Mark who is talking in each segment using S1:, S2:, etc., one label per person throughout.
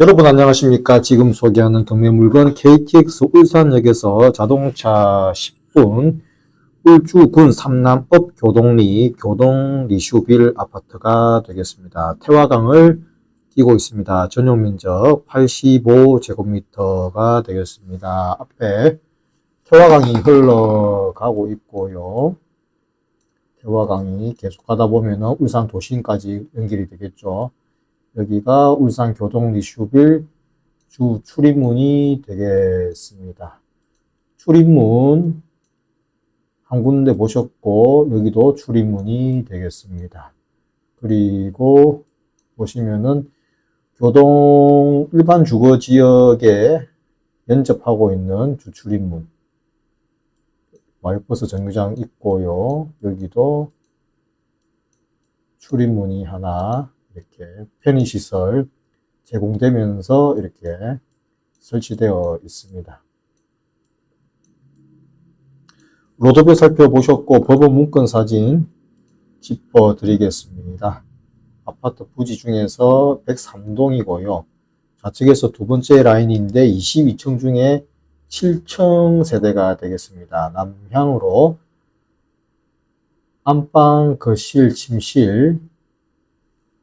S1: 여러분 안녕하십니까? 지금 소개하는 경매 물건 KTX 울산역에서 자동차 10분 울주군 삼남읍 교동리 교동 리슈빌 아파트가 되겠습니다. 태화강을 끼고 있습니다. 전용 면적 85제곱미터가 되겠습니다. 앞에 태화강이 흘러가고 있고요. 태화강이 계속 가다 보면 울산 도심까지 연결이 되겠죠. 여기가 울산 교동 리슈빌 주 출입문이 되겠습니다. 출입문 한 군데 보셨고 여기도 출입문이 되겠습니다. 그리고 보시면은 교동 일반 주거 지역에 연접하고 있는 주 출입문 마을버스 정류장 있고요. 여기도 출입문이 하나 이렇게 편의시설 제공되면서 이렇게 설치되어 있습니다. 로드뷰 살펴보셨고 법원 문건 사진 짚어 드리겠습니다. 아파트 부지 중에서 103동이고요. 좌측에서 두 번째 라인인데 22층 중에 7층 세대가 되겠습니다. 남향으로 안방, 거실, 침실,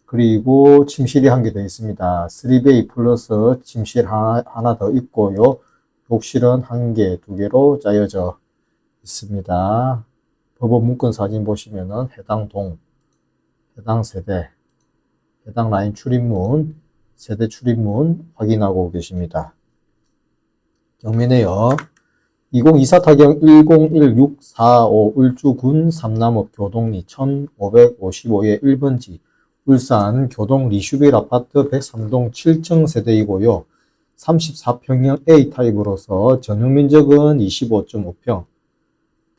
S1: 그리고 침실이 한 개 더 있습니다. 3베이 플러스 침실 하나, 하나 더 있고요. 욕실은 한 개, 두 개로 짜여져 있습니다. 법원 문건 사진 보시면은 해당 동, 해당 세대, 해당 라인 출입문, 세대 출입문 확인하고 계십니다. 경매네요. 2024 타경 101645 울주군 삼남읍 교동리 1555의 1번지 울산 교동 리슈빌 아파트 103동 7층 세대이고요. 34평형 A타입으로서 전용 면적은 25.5평,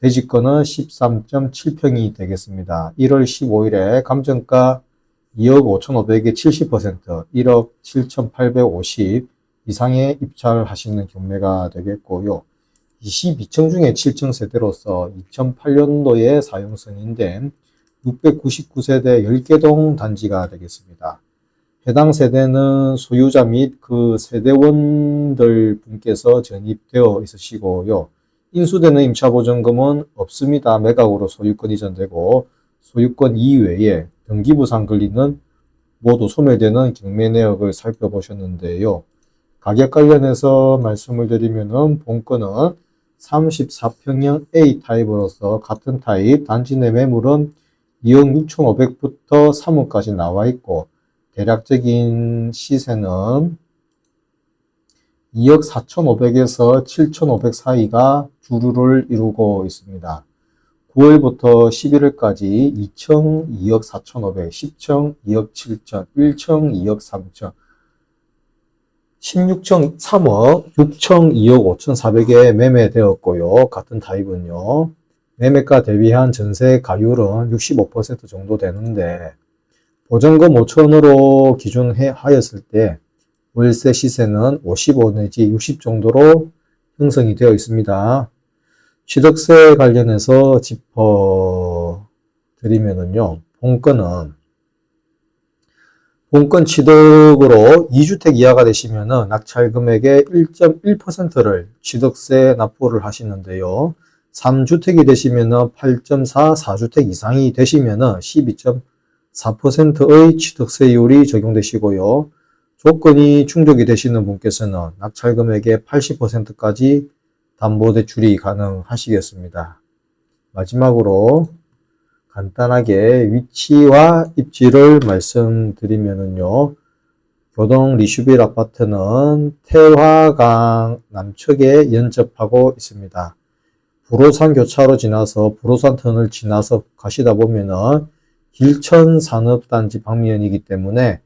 S1: 대지권은 13.7평이 되겠습니다. 1월 15일에 감정가 2억 5,500에 70%, 1억 7,850 이상의 입찰하시는 경매가 되겠고요. 22층 중에 7층 세대로서 2008년도에 사용 승인된 699세대 10개동 단지가 되겠습니다. 해당 세대는 소유자 및 그 세대원들 분께서 전입되어 있으시고요. 인수되는 임차보증금은 없습니다. 매각으로 소유권 이전되고 소유권 이외에 등기부상 권리는 모두 소멸되는 경매 내역을 살펴보셨는데요. 가격 관련해서 말씀을 드리면은 본건은 34평형 A 타입으로서 같은 타입 단지 내 매물은 2억 6,500부터 3억까지 나와 있고 대략적인 시세는 2억 4,500에서 7,500 사이가 주류를 이루고 있습니다. 9월부터 11월까지 2층 2억 4,500, 10층 2억 7천, 1층 2억 3천, 16층 3억, 6층 2억 5,400에 매매되었고요. 같은 타입은요. 매매가 대비한 전세 가율은 65% 정도 되는데 보증금 5천으로 기준하였을 때 월세 시세는 55 내지 60 정도로 형성이 되어 있습니다. 취득세 관련해서 짚어 드리면은요. 본건은 본건 취득으로 2주택 이하가 되시면은 낙찰 금액의 1.1%를 취득세 납부를 하시는데요. 3주택이 되시면은 8.4, 4주택 이상이 되시면은 12.4%의 취득세율이 적용되시고요. 조건이 충족이 되시는 분께서는 낙찰 금액의 80%까지 담보대출이 가능하시겠습니다. 마지막으로 간단하게 위치와 입지를 말씀드리면은요. 교동 리슈빌 아파트는 태화강 남측에 연접하고 있습니다. 부로산 교차로 지나서 부로산 터널 지나서 가시다 보면은 길천 산업단지 방면이기 때문에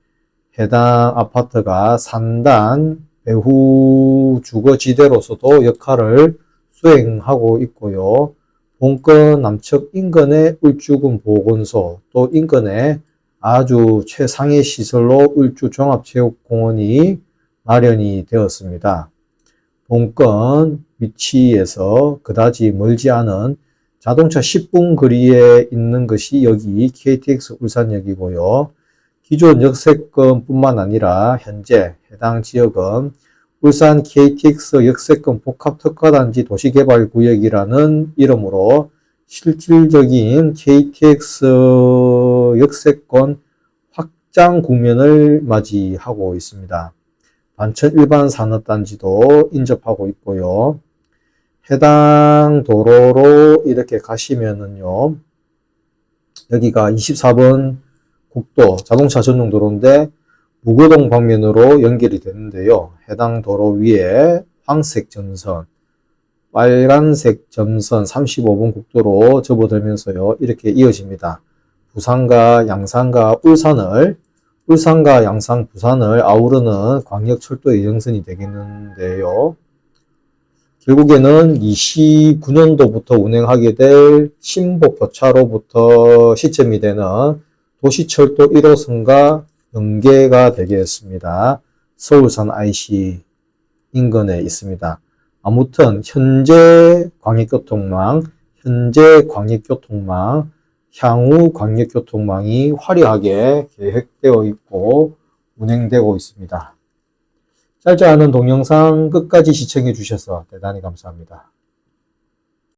S1: 해당 아파트가 산단 배후 주거지대로서도 역할을 수행하고 있고요. 본건 남측 인근의 울주군 보건소 또 인근에 아주 최상의 시설로 울주 종합체육공원이 마련이 되었습니다. 본건 위치에서 그다지 멀지 않은 자동차 10분 거리에 있는 것이 여기 KTX 울산역이고요. 기존 역세권뿐만 아니라 현재 해당 지역은 울산 KTX 역세권 복합특화단지 도시개발구역이라는 이름으로 실질적인 KTX 역세권 확장 국면을 맞이하고 있습니다. 반천 일반 산업단지도 인접하고 있고요. 해당 도로로 이렇게 가시면은요, 여기가 24번 국도 자동차 전용 도로인데 무거동 방면으로 연결이 되는데요. 해당 도로 위에 황색 점선, 빨간색 점선 35번 국도로 접어들면서요. 이렇게 이어집니다. 부산과 양산과 울산을 울산과 양산, 부산을 아우르는 광역철도 예정선이 되겠는데요. 결국에는 29년도부터 운행하게 될 신복교차로부터 시점이 되는 도시철도 1호선과 연계가 되겠습니다. 서울산 IC 인근에 있습니다. 아무튼 현재 광역교통망, 현재 광역교통망, 향후 광역교통망이 화려하게 계획되어 있고 운행되고 있습니다. 짧지 않은 동영상 끝까지 시청해 주셔서 대단히 감사합니다.